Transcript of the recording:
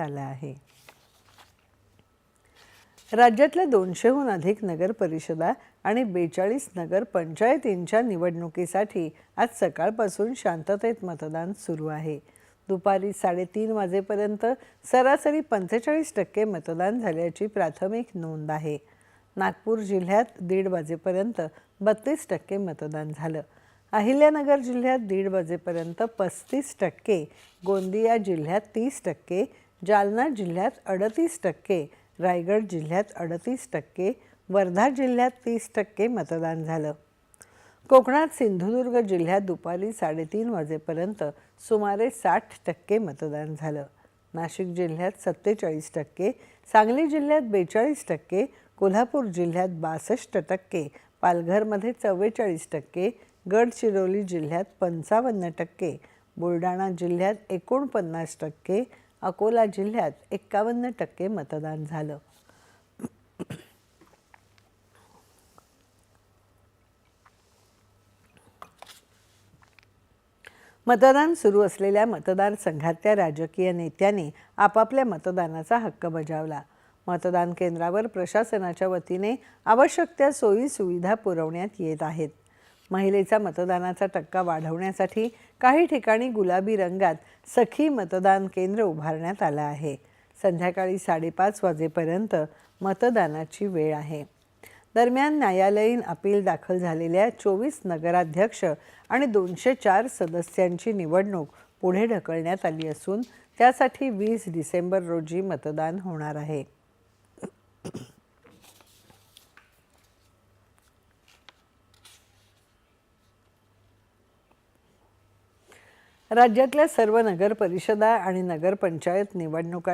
आला आहे. राज्यातल्या दोनशेहून अधिक नगर परिषदा आणि बेचाळीस नगर पंचायतींच्या निवडणुकीसाठी आज सकाळपासून शांततेत मतदान सुरू आहे. दुपारी साडेतीन वाजेपर्यंत सरासरी पंचेचाळीस टक्के मतदान झाल्याची प्राथमिक नोंद आहे. नागपूर जिल्ह्यात दीड वाजेपर्यंत बत्तीस टक्के मतदान झालं. अहिल्यानगर जिल्ह्यात दीड वाजेपर्यंत पस्तीस टक्के गोंदिया जिल्ह्यात तीस टक्के जालना जिल्ह्यात अडतीस टक्के रायगड जिल्ह्यात अडतीस टक्के वर्धा जिल्ह्यात तीस टक्के मतदान झालं. कोकणात सिंधुदुर्ग जिल्ह्यात दुपारी साडेतीन वाजेपर्यंत सुमारे साठ टक्के मतदान झालं. नाशिक जिल्ह्यात सत्तेचाळीस टक्के सांगली जिल्ह्यात बेचाळीस टक्के कोल्हापूर जिल्ह्यात बासष्ट टक्के पालघरमध्ये चव्वेचाळीस टक्के गडचिरोली जिल्ह्यात पंचावन्न टक्के बुलढाणा जिल्ह्यात एकोणपन्नास टक्के अकोला जिल्ह्यात एक्कावन्न टक्के मतदान झालं. मतदान सुरू असलेल्या मतदारसंघातल्या राजकीय नेत्यांनी आपापल्या मतदानाचा हक्क बजावला. मतदान केंद्रावर प्रशासनाच्या वतीने आवश्यक त्या सोयी सुविधा पुरवण्यात येत आहेत. महिलेचा मतदानाचा टक्का वाढवण्यासाठी काही ठिकाणी गुलाबी रंगात सखी मतदान केंद्र उभारण्यात आलं आहे. संध्याकाळी साडेपाच वाजेपर्यंत मतदानाची वेळ आहे. दरम्यान न्यायालयीन अपील दाखल झालेल्या चोवीस नगराध्यक्ष आणि दोनशे चार सदस्यांची निवडणूक पुढे ढकलण्यात आली असून त्यासाठी वीस डिसेंबर रोजी मतदान होणार आहे. राज्यातल्या सर्व नगर परिषदा आणि नगरपंचायत निवडणुका